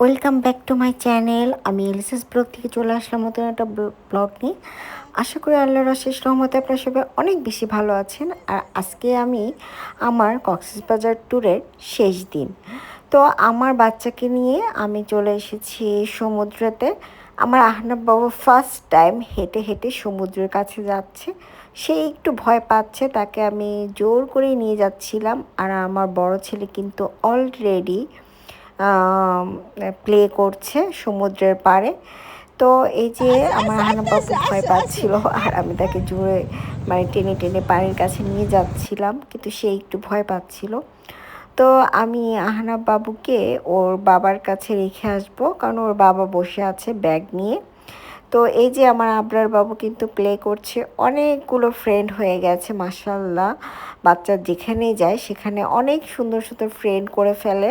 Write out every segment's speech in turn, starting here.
Welcome back to my channel আমি Alisa's blog থেকে চলে আসলাম নতুন একটা ব্লগ নিয়ে। আশা করি আল্লাহর অশেষ রহমতে আপনার সবাই অনেক বেশি ভালো আছেন। আর আজকে আমি আমার কক্সবাজার ট্যুরের শেষ দিন। তো আমার বাচ্চাকে নিয়ে আমি চলে এসেছি সমুদ্রতে। আমার আহনাব বাবু ফার্স্ট টাইম হেঁটে হেঁটে সমুদ্রের কাছে যাচ্ছে। সে একটু ভয় পাচ্ছে, তাকে আমি জোর করে নিয়ে যাচ্ছিলাম। আর আমার বড় ছেলে কিন্তু অলরেডি প্লে করছে সমুদ্রের পাড়ে। তো এই যে আমার আহানাবাবু ভয় পাচ্ছিল, আর আমি তাকে জোরে মানে টেনে টেনে পানির কাছে নিয়ে যাচ্ছিলাম, কিন্তু সে একটু ভয় পাচ্ছিল। তো আমি আহনাব বাবুকে ওর বাবার কাছে রেখে আসব, কারণ ওর বাবা বসে আছে ব্যাগ নিয়ে। তো এই যে আমার আবরার বাবু কিন্তু প্লে করছে, অনেকগুলো ফ্রেন্ড হয়ে গেছে মাসাল্লাহ বাচ্চা যেখানেই যায়, সেখানে অনেক সুন্দর সুন্দর ফ্রেন্ড করে ফেলে।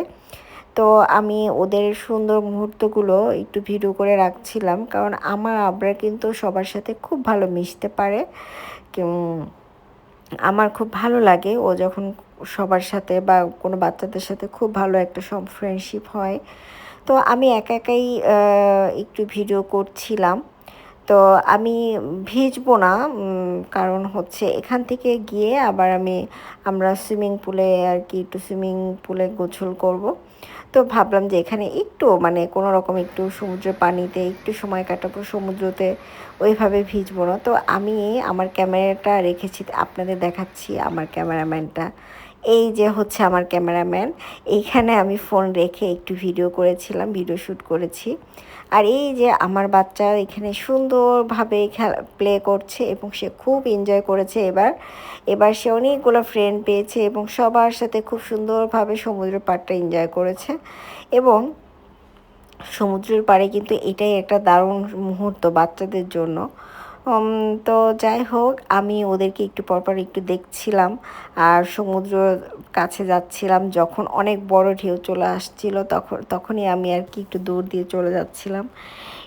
তো আমি ওদের সুন্দর মুহূর্তগুলো একটু ভিডিও করে রাখছিলাম। কারণ আমার আবরা কিন্তু সবার সাথে খুব ভালো মিশতে পারে। আমার খুব ভালো লাগে। ও যখন সবার সাথে বা কোনো বাচ্চাদের সাথে খুব ভালো একটা সব ফ্রেন্ডশিপ হয়। তো আমি একা একাই একটু ভিডিও করছিলাম। তো আমি ভিজবো না কারণ হচ্ছে এখান থেকে গিয়ে আবার আমি, আমরা সুইমিং পুলে আর কি একটু সুইমিং পুলে গোছল করব। তো ভাবলাম যে এখানে একটু মানে কোনো রকম একটু সমুদ্রের পানিতে একটু সময় কাটাবো, সমুদ্রতে ওইভাবে ভিজবো না। তো আমি আমার ক্যামেরাটা রেখেছি, আপনাদের দেখাচ্ছি আমার ক্যামেরাম্যানটা। এই যে হচ্ছে আমার ক্যামেরাম্যান, এইখানে আমি ফোন রেখে একটু ভিডিও করেছিলাম, ভিডিও শ্যুট করেছি। আর এই যে আমার বাচ্চা এখানে সুন্দরভাবে খেলা প্লে করছে এবং সে খুব এনজয় করেছে এবার। এবার সে অনেকগুলো ফ্রেন্ড পেয়েছে এবং সবার সাথে খুব সুন্দরভাবে সমুদ্র পাড়টা এনজয় করেছে। এবং সমুদ্রের পাড়ে কিন্তু এটাই একটা দারুণ মুহূর্ত বাচ্চাদের জন্য। তো যাই হোক, আমি ওদেরকে একটু পরপর একটু দেখছিলাম আর সমুদ্র কাছে যাচ্ছিলাম। যখন অনেক বড় ঢেউ চলে আসছিল, তখন, তখনই আমি আর কি একটু দূর দিয়ে চলে যাচ্ছিলাম।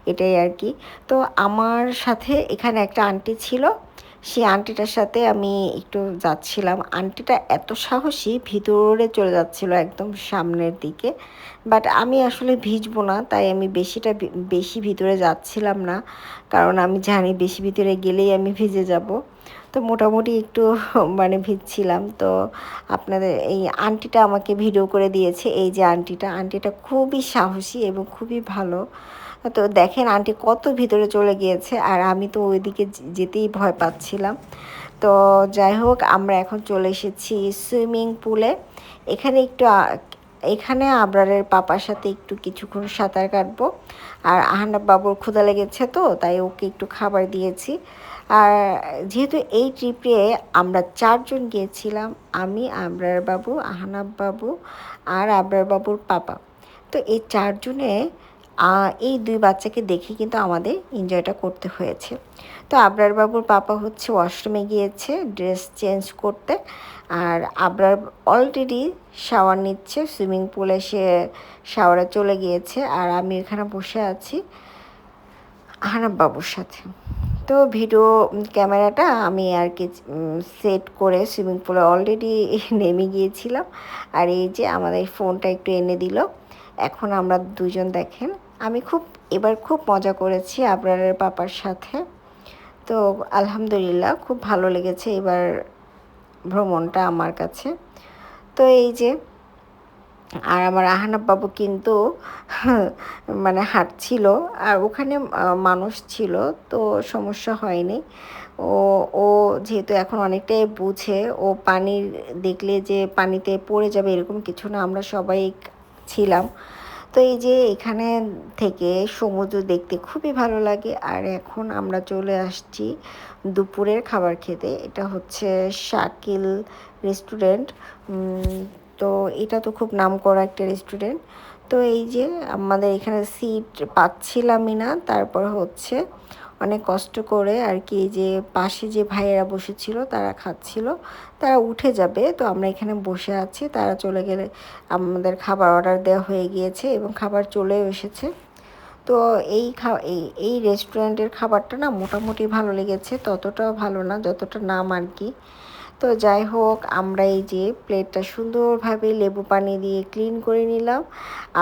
এটাই আর কি। তো আমার সাথে এখানে একটা আন্টি ছিল সেই আন্টিটার সাথে আমি একটু যাচ্ছিলাম। আন্টিটা এত সাহসী, ভিতরে চলে যাচ্ছিল একদম সামনের দিকে। বাট আমি আসলে ভিজবো না, তাই আমি বেশিটা বেশি ভিতরে যাচ্ছিলাম না। কারণ আমি জানি বেশি ভিতরে গেলেই আমি ভিজে যাব। তো মোটামুটি একটু মানে ভিজছিলাম। তো আপনাদের এই আন্টিটা আমাকে ভিডিও করে দিয়েছে, এই যে আন্টিটা। আন্টিটা খুবই সাহসী এবং খুবই ভালো। তো দেখেন আন্টি কত ভিতরে চলে গিয়েছে আর আমি তো ওইদিকে যেতেই ভয় পাচ্ছিলাম। তো যাই হোক, আমরা এখন চলে এসেছি সুইমিং পুলে। এখানে একটু এখানে আবরারের পাপার সাথে একটু কিছুক্ষণ সাঁতার কাটবো। আর আহানা বাবুর ক্ষুদা লেগেছে তো, তাই ওকে একটু খাবার দিয়েছি। আর যেহেতু এই ট্রিপে আমরা চারজন গিয়েছিলাম, আমি, আবরার বাবু, আহানাব বাবু আর আবরার বাবুর পাপা। তো এই চারজনে এই দুই বাচ্চাকে দেখে কিন্তু আমাদের এনজয়টা করতে হয়েছে। তো আবরার বাবুর পাপা হচ্ছে ওয়াশরুমে গিয়েছে ড্রেস চেঞ্জ করতে। আর আবরার অলরেডি শাওয়ার নিচ্ছে সুইমিং পুলে সে শাওয়ারে চলে গিয়েছে। আর আমি এখানে বসে আছি আহানাব বাবুর সাথে। তো ভিডিও ক্যামেরাটা আমি আর কি সেট করে সুইমিং পুলে অলরেডি নেমে গিয়েছিলাম। আর এই যে আমাদের ফোনটা একটু এনে দিল। এখন আমরা দুজন দেখেন আমি খুব, এবার খুব মজা করেছি আবরারের পাপার সাথে। তো আলহামদুলিল্লাহ খুব ভালো লেগেছে এবার ভ্রমণটা আমার কাছে। তো এই যে, আর আমার আহানাব বাবু কিন্তু মানে হাঁটছিল, আর ওখানে মানুষ ছিল, তো সমস্যা হয়নি। ও ও যেহেতু এখন অনেকটাই বুঝে, ও পানির দেখলে যে পানিতে পড়ে যাবে এরকম কিছু না, আমরা সবাই ছিলাম। তো এই যে এখানে থেকে সমুদ্র দেখতে খুবই ভালো লাগে। আর এখন আমরা চলে আসছি দুপুরের খাবার খেতে। এটা হচ্ছে শাকিল রেস্টুরেন্ট। তো এটা তো খুব নাম করা একটা রেস্টুরেন্ট। তো এই যে আমাদের এখানে সিট পাচ্ছিলামই না। তারপর হচ্ছে অনেক কষ্ট করে আর কি যে পাশে যে ভাইয়েরা বসেছিল, তারা খাচ্ছিল। তারা উঠে যাবে, তো আমরা এখানে বসে আছি। তারা চলে গেলে আমাদের খাবার অর্ডার দেওয়া হয়ে গিয়েছে এবং খাবার চলেও এসেছে। তো এই খা, এই এই রেস্টুরেন্টের খাবারটা না মোটামুটি ভালো লেগেছে, ততটাও ভালো না, যতটা নাম আর কি। তো যাই হোক, আমরা এই যে প্লেটটা সুন্দরভাবে লেবু পানি দিয়ে ক্লিন করে নিলাম।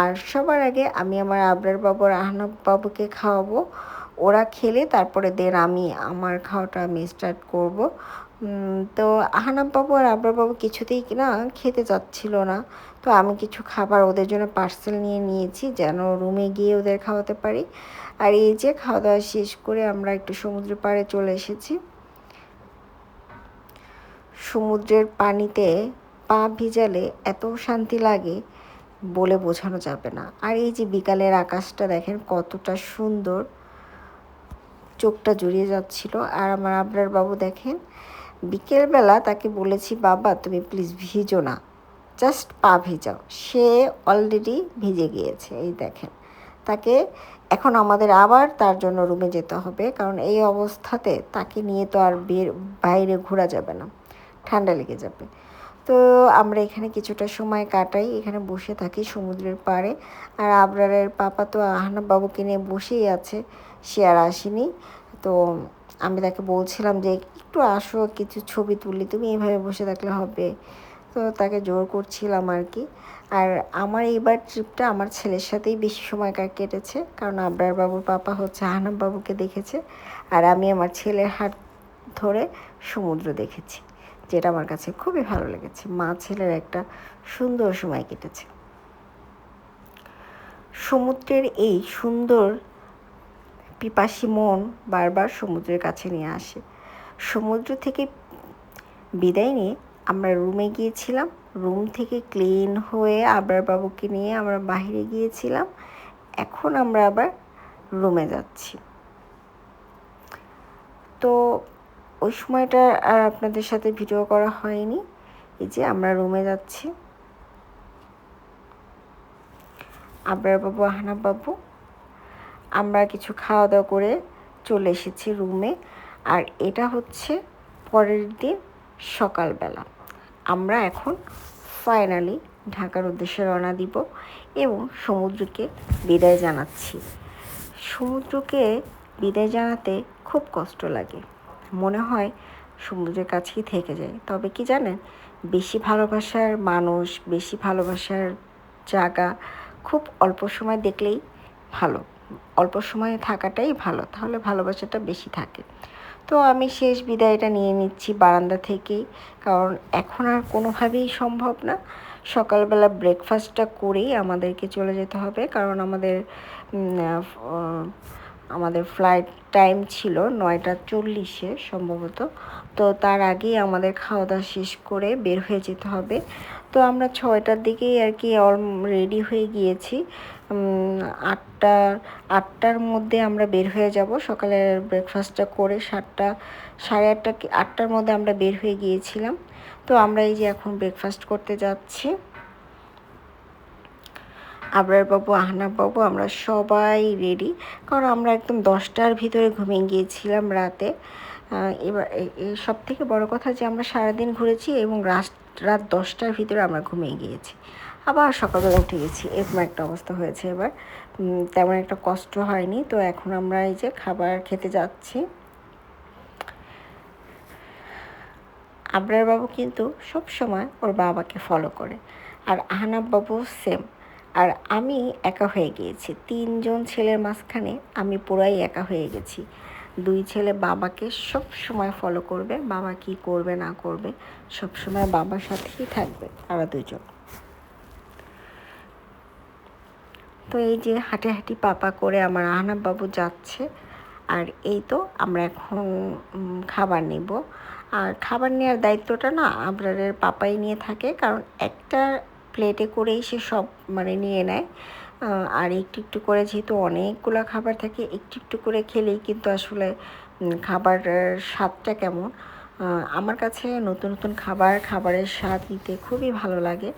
আর সবার আগে আমি আমার আবরার বাবুর আহনাব বাবুকে খাওয়াবো। ওরা খেলে, তারপরে দেন আমি আমার খাওয়াটা আমি স্টার্ট করব। তো আহনাব বাবু আর আবরার বাবু কিছুতেই না খেতে চাচ্ছিল না। তো আমি কিছু খাবার ওদের জন্য পার্সেল নিয়ে নিয়েছি, যেন রুমে গিয়ে ওদের খাওয়াতে পারি। আর এই যে খাওয়া দাওয়া শেষ করে আমরা একটু সমুদ্র পাড়ে চলে এসেছি। সমুদ্রের পানিতে পা ভিজালে এত শান্তি লাগে বলে বোঝানো যাবে না। আর এই যে বিকালের আকাশটা দেখেন কতটা সুন্দর। চোখটা জড়িয়ে যাচ্ছিল। আর আমার আবরার বাবু দেখেন, বিকেলবেলা তাকে বলেছি, বাবা, তুমি প্লিজ ভিজো না। জাস্ট পা ভেজাও। সে অলরেডি ভিজে গিয়েছে, এই দেখেন। তাকে এখন আমাদের আবার তার জন্য রুমে যেতে হবে, কারণ এই অবস্থাতে তাকে নিয়ে তো আর বের, বাইরে ঘোরা যাবে না, ঠান্ডা লেগে যাবে। তো আমরা এখানে কিছুটা সময় কাটাই, এখানে বসে থাকি সমুদ্রের পাড়ে। আর আবরারের পাপা তো আহনাব বাবুকে নিয়ে বসেই আছে। সে আর আসেনি। তো আমি তাকে বলছিলাম যে, একটু আসো, কিছু ছবি তুলি। তুমি এইভাবে বসে থাকলে হবে। তো তাকে জোর করছিলাম আর কি আর আমার এইবার ট্রিপটা আমার ছেলের সাথেই বেশি সময় কেটেছে। কারণ আবরার বাবুর পাপা হচ্ছে আহনাব বাবুকে দেখেছে। আর আমি আমার ছেলের হাত ধরে সমুদ্র দেখেছি, যেটা আমার কাছে খুবই ভালো লেগেছে। মা ছেলের একটা সুন্দর সময় কেটেছে। সমুদ্রের এই সুন্দর পিপাসী মন বারবার সমুদ্রের কাছে নিয়ে আসে। সমুদ্র থেকে বিদায় নিয়ে আমরা রুমে গিয়েছিলাম। রুম থেকে ক্লিন হয়ে আবরার বাবুকে নিয়ে আমরা বাহিরে গিয়েছিলাম। এখন আমরা আবার রুমে যাচ্ছি। তো ওই সময়টা আর আপনাদের সাথে ভিডিও করা হয়নি। এই যে আমরা রুমে যাচ্ছি। আবরার বাবু, আহনাব বাবু আমরা কিছু খাওয়া দাওয়া করে চলে এসেছি রুমে। আর এটা হচ্ছে পরের দিন সকালবেলা। আমরা এখন ফাইনালি ঢাকার উদ্দেশ্যে রওনা দিব এবং সমুদ্রকে বিদায় জানাচ্ছি। সমুদ্রকে বিদায় জানাতে খুব কষ্ট লাগে। মনে হয় সমুদ্রের কাছেই থেকে যায়। তবে কি জানেন, বেশি ভালোবাসার মানুষ, বেশি ভালোবাসার জায়গা খুব অল্প সময় দেখলেই ভালো। অল্প সময়ে থাকাটাই ভালো, তাহলে ভালোবাসাটা বেশি থাকে। তো আমি শেষ বিদায়টা নিয়ে নিচ্ছি বারান্দা থেকেই, কারণ এখন আর কোনোভাবেই সম্ভব না। সকালবেলা ব্রেকফাস্টটা করেই আমাদেরকে চলে যেতে হবে, কারণ আমাদের আমাদের ফ্লাইট টাইম ছিল নয়টা চল্লিশে সম্ভবত। তো তার আগেই আমাদের খাওয়া দাওয়া শেষ করে বের হয়ে যেতে হবে। তো আমরা ছয়টার দিকেই আর কি অল রেডি হয়ে গিয়েছি। আটটা, আটটার মধ্যে আমরা বের হয়ে যাব। সকালের ব্রেকফাস্টটা করে সাতটা, সাড়ে আটটা আটটার মধ্যে আমরা বের হয়ে গিয়েছিলাম। তো আমরা এই যে এখন ব্রেকফাস্ট করতে যাচ্ছি। আবরার বাবু, আহনাব বাবু, আমরা সবাই রেডি কারণ আমরা একদম দশটার ভিতরে ঘুমিয়ে গিয়েছিলাম রাতে। এবার সব থেকে বড় কথা যে আমরা সারাদিন ঘুরেছি এবং রাত রাত দশটার ভিতরে আমরা ঘুমিয়ে গিয়েছি। আবার সকালবেলা উঠে গেছি। এরকম একটা অবস্থা হয়েছে এবার। তেমন একটা কষ্ট হয়নি। তো এখন আমরা এই যে খাবার খেতে যাচ্ছি। আবরার বাবু কিন্তু সব সময় ওর বাবাকে ফলো করে। আর আহনাব বাবু সেম আর আমি একা হয়ে গিয়েছি। তিনজন ছেলের মাঝখানে আমি পুরাই একা হয়ে গেছি। দুই ছেলে বাবাকে সব সময় ফলো করবে, বাবা কি করবে, না করবে, সব সময় বাবার সাথেই থাকবে তারা দুজন। তো এই যে হাঁটি হাঁটি পাপা করে আমার আহনাব বাবু যাচ্ছে, আর এই তো আমরা এখন খাবার নেব। আর খাবার নেওয়ার দায়িত্বটা না আপনাদের পাপাই নিয়ে থাকে, কারণ একটা প্লেটে করেই সে সব মানে নিয়ে নেয়। আর একটু একটু করে যেহেতু অনেকগুলো খাবার থাকে, একটু একটু করে খেলেই কিন্তু আসলে খাবার স্বাদটা কেমন। আমার কাছে নতুন নতুন খাবার, খাবারের স্বাদ নিতে খুবই ভালো লাগে।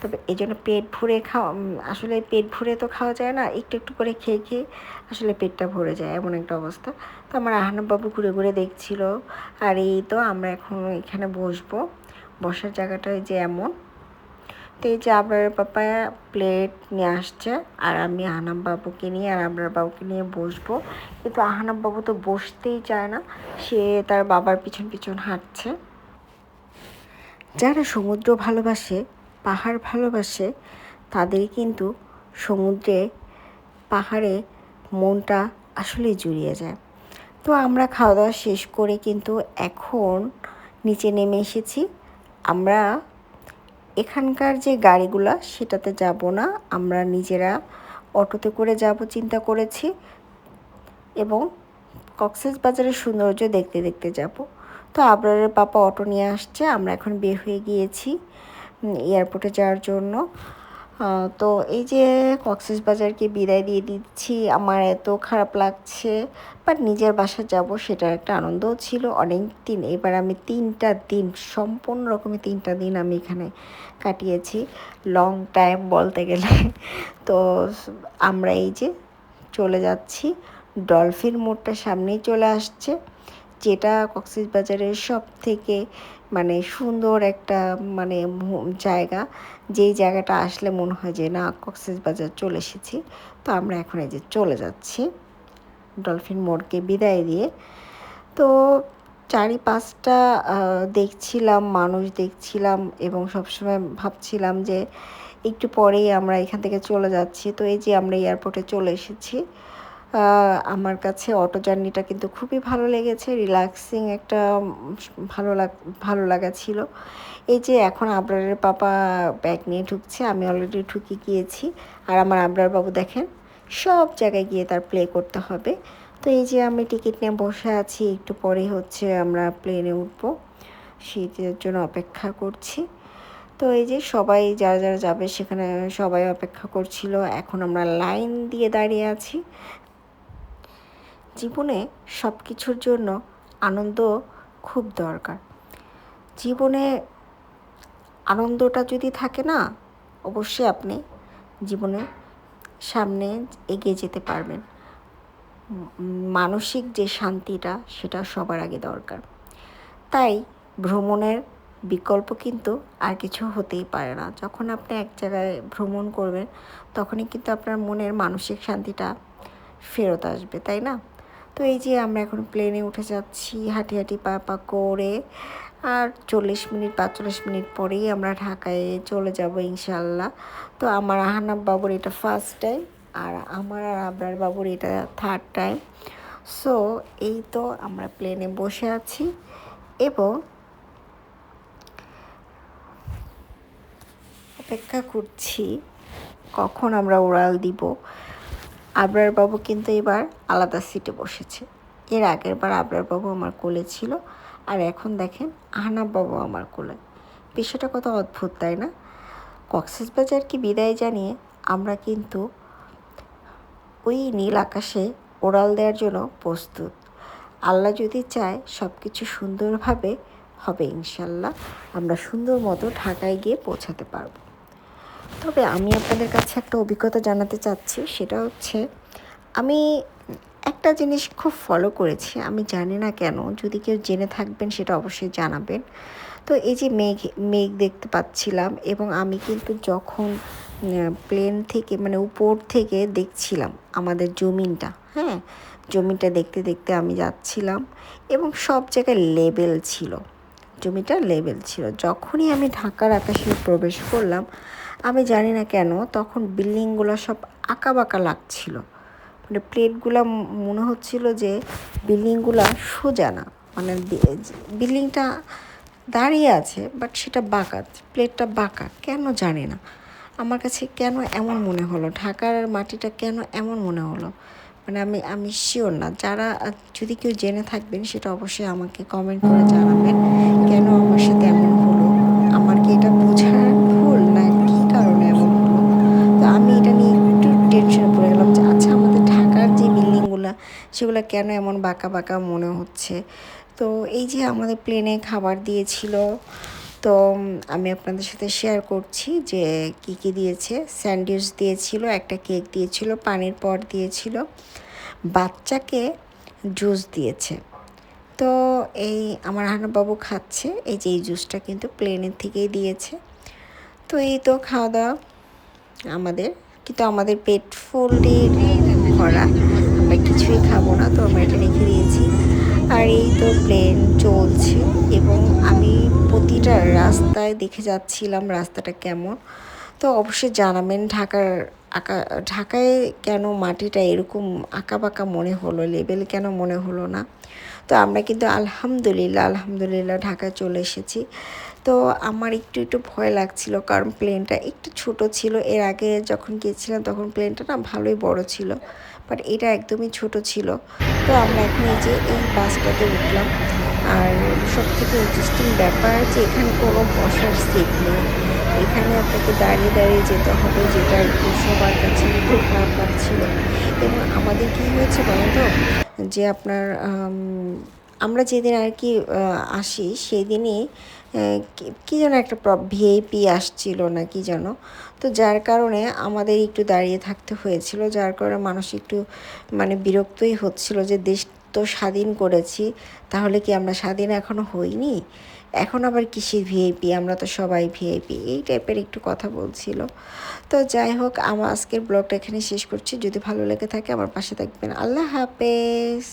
তবে এই জন্য পেট ভরে খাওয়া আসলে পেট ভরে তো খাওয়া যায় না, একটু একটু করে খেয়ে খেয়ে আসলে পেটটা ভরে যায়, এমন একটা অবস্থা। তো আমার আহনাববাবু ঘুরে ঘুরে দেখছিল, আর এই তো আমরা এখন এখানে বসবো। বসার জায়গাটা যে এমন। তো যে আবরার পাপা প্লেট নিয়ে আসছে, আর আমি আহনাম বাবুকে নিয়ে আর আবরার বাবুকে নিয়ে বসবো। কিন্তু আহনাম বাবু তো বসতেই চায় না, সে তার বাবার পিছন পিছন হাঁটছে। যারা সমুদ্র ভালোবাসে, পাহাড় ভালোবাসে, তাদের কিন্তু সমুদ্রে, পাহাড়ে মনটা আসলেই জুড়িয়ে যায়। তো আমরা খাওয়া দাওয়া শেষ করে কিন্তু এখন নিচে নেমে এসেছি। আমরা এখানকার যে গাড়িগুলো, সেটাতে যাব না। আমরা নিজেরা অটোতে করে যাব চিন্তা করেছি এবং কক্সেস বাজারের সৌন্দর্য দেখতে দেখতে যাব। তো আবরারের পাপা অটো নিয়ে আসছে, আমরা এখন বের হয়ে গিয়েছি এয়ারপোর্টে যাওয়ার জন্য। তো এই যে কক্সেস বাজারকে বিদায় দিয়ে দিচ্ছি, আমার এত খারাপ লাগছে বাট নিজের বাসা যাব সেটার একটা আনন্দও ছিল। অনেক দিন এবার আমি তিনটা দিন, সম্পূর্ণ রকমের তিনটা দিন আমি এখানে কাটিয়েছি লং টাইম বলতে গেলে। তো আমরা এই যে চলে যাচ্ছি, ডলফিন মোড়টা সামনেই চলে আসছে, যেটা কক্সবাজারের সব থেকে মানে সুন্দর একটা মানে জায়গা। যেই জায়গাটা আসলে মনে হয় যে, না কক্সবাজার চলে এসেছি। তো আমরা এখন এই যে চলে যাচ্ছি ডলফিন মোড়কে বিদায় দিয়ে। তো চারি পাঁচটা দেখছিলাম, মানুষ দেখছিলাম এবং সবসময় ভাবছিলাম যে, একটু পরেই আমরা এখান থেকে চলে যাচ্ছি। তো এই যে আমরা এয়ারপোর্টে চলে এসেছি। আমার কাছে অটো জার্নিটা কিন্তু খুবই ভালো লেগেছে রিল্যাক্সিং একটা ভালো লাগ, ভালো লাগা ছিল। এই যে এখন আবরারের পাপা ব্যাগ নিয়ে ঢুকছে, আমি অলরেডি ঢুকে গিয়েছি। আর আমার আবরার বাবু দেখেন, সব জায়গায় গিয়ে তার প্লে করতে হবে। তো এই যে আমি টিকিট নিয়ে বসে আছি, একটু পরে হচ্ছে আমরা প্লেনে উঠবো। শীতের জন্য অপেক্ষা করছি। তো এই যে সবাই যারা যারা যাবে সেখানে সবাই অপেক্ষা করছিল। এখন আমরা লাইন দিয়ে দাঁড়িয়ে আছি। জীবনে সব কিছুর জন্য আনন্দ খুব দরকার। জীবনে আনন্দটা যদি থাকে না, অবশ্যই আপনি জীবনে সামনে এগিয়ে যেতে পারবেন। মানসিক যে শান্তিটা, সেটা সবার আগে দরকার। তাই ভ্রমণের বিকল্প কিন্তু আর কিছু হতেই পারে না। যখন আপনি এক জায়গায় ভ্রমণ করবেন, তখনই কিন্তু আপনার মনের মানসিক শান্তিটা ফেরত আসবে, তাই না? তো এই যে আমরা এখন প্লেনে উঠে যাচ্ছি, হাঁটি হাঁটি পা পা করে আর চল্লিশ মিনিট, পাঁচচল্লিশ মিনিট পরেই আমরা ঢাকায় চলে যাব ইনশাল্লাহ। তো আমার আহানাব বাবুর এটা ফার্স্ট টাইম আর আমার আর আবরার বাবুর এটা থার্ড টাইম সো এই তো আমরা প্লেনে বসে আছি এবং অপেক্ষা করছি কখন আমরা উড়াল দিব। আবরার বাবু কিন্তু এবার আলাদা সিটে বসেছে। এর আগের বার আবরার বাবু আমার কোলে ছিল আর এখন দেখেন আহনাব বাবু আমার কোলে। বিষয়টা কত অদ্ভুত, তাই না? কক্সবাজারকে বিদায় জানিয়ে আমরা কিন্তু ওই নীল আকাশে ওড়াল দেওয়ার জন্য প্রস্তুত। আল্লাহ যদি চায় সব কিছু সুন্দরভাবে হবে ইনশাল্লাহ। আমরা সুন্দর মতো ঢাকায় গিয়ে পৌঁছাতে পারব। তবে আমি আপনাদের কাছে একটা অভিজ্ঞতা জানাতে চাচ্ছি, সেটা হচ্ছে আমি একটা জিনিস খুব ফলো করেছি, আমি জানি না কেন, যদি কেউ জেনে থাকবেন সেটা অবশ্যই জানাবেন। তো এই যে মেঘ মেঘ দেখতে পাচ্ছিলাম এবং আমি কিন্তু যখন প্লেন থেকে মানে উপর থেকে দেখছিলাম আমাদের জমিনটা হ্যাঁ? জমিটা দেখতে দেখতে আমি যাচ্ছিলাম এবং সব জায়গায় লেবেল ছিল জমিটা লেবেল ছিল। যখনই আমি ঢাকার আকাশে প্রবেশ করলাম আমি জানি না কেন তখন বিল্ডিংগুলো সব আঁকা বাঁকা লাগছিল। মানে প্লেটগুলো মনে হচ্ছিল যে বিল্ডিংগুলো সোজা না। মানে বিল্ডিংটা দাঁড়িয়ে আছে, বাট সেটা বাঁকা, প্লেটটা বাঁকা। কেন জানি না। আমার কাছে কেন এমন মনে হলো? ঢাকার মাটিটা কেন এমন মনে হলো? মানে আমি আমি শিওর না। যারা, যদি কেউ জেনে থাকবেন, সেটা অবশ্যই আমাকে কমেন্ট করে জানাবেন। কেন আমার সাথে এমন হলো? আমার কি এটা বোঝার ভুল না কী কারণে এমন হলো তো আমি এটা নিয়ে টেনশনে পড়ে গেলাম যে আচ্ছা আমাদের ঢাকার যে বিল্ডিংগুলো, সেগুলো কেন এমন বাঁকা বাঁকা মনে হচ্ছে? তো এই যে আমাদের প্লেনে খাবার দিয়েছিল, তো আমি আপনাদের সাথে শেয়ার করছি যে কি কি দিয়েছে। স্যান্ডউইচ দিয়েছিল, একটা কেক দিয়েছিল, পানির পট দিয়েছিল, বাচ্চাকে জুস দিয়েছে। তো এই আমার হানাবাবু খাচ্ছে, এই যে এই জুসটা কিন্তু প্লেনের থেকেই দিয়েছে। তো এই তো খাওয়া দাওয়া আমাদের। কিন্তু আমাদের পেট ফুললি ভরা। আমরা কিছুই খাব না, তো আমরা এটা রেখে দিয়েছি। আর এই তো প্লেন চলছে এবং আমি প্রতিটা রাস্তায় দেখে যাচ্ছিলাম রাস্তাটা কেমন। তো অবশ্যই জানাবেন ঢাকার আঁকা, ঢাকায় কেন মাটিটা এরকম আঁকা বাঁকা মনে হলো লেবেল কেন মনে হলো না? তো আমরা কিন্তু আলহামদুলিল্লাহ আলহামদুলিল্লাহ ঢাকায় চলে এসেছি। তো আমার একটু একটু ভয় লাগছিল কারণ প্লেনটা একটু ছোট ছিল। এর আগে যখন গিয়েছিলাম তখন প্লেনটা না ভালোই বড় ছিল বাট এটা একদমই ছোট ছিল। তো আমরা এখন এই যে এই বাসটাতে উঠলাম। আর সব থেকে ইন্টারেস্টিং ব্যাপার যে এখানে কোনো বসার সিট নেই। এখানে আপনাকে দাঁড়িয়ে দাঁড়িয়ে যেতে হবে যেটা সবার কাছে একটু খারাপ লাগছিল এবং আমাদের কি হয়েছে বলেন তো? যে আপনার আমরা যেদিন আর কি আসি সেই দিনই কী যেন একটা ভিআইপি আসছিল না কি যেন। তো যার কারণে আমাদের একটু দাঁড়িয়ে থাকতে হয়েছিল, যার কারণে মানুষ একটু মানে বিরক্তই হচ্ছিল যে দেশ তো স্বাধীন করেছি, তাহলে কি আমরা স্বাধীন এখনও হইনি? এখন আবার কিসের ভিআইপি আমরা তো সবাই ভিআইপি এই টাইপের একটু কথা বলছিল। তো যাই হোক, আমার আজকের ব্লগটা এখানে শেষ করছি। যদি ভালো লেগে থাকে, আমার পাশে থাকবেন। আল্লাহ হাফেজ।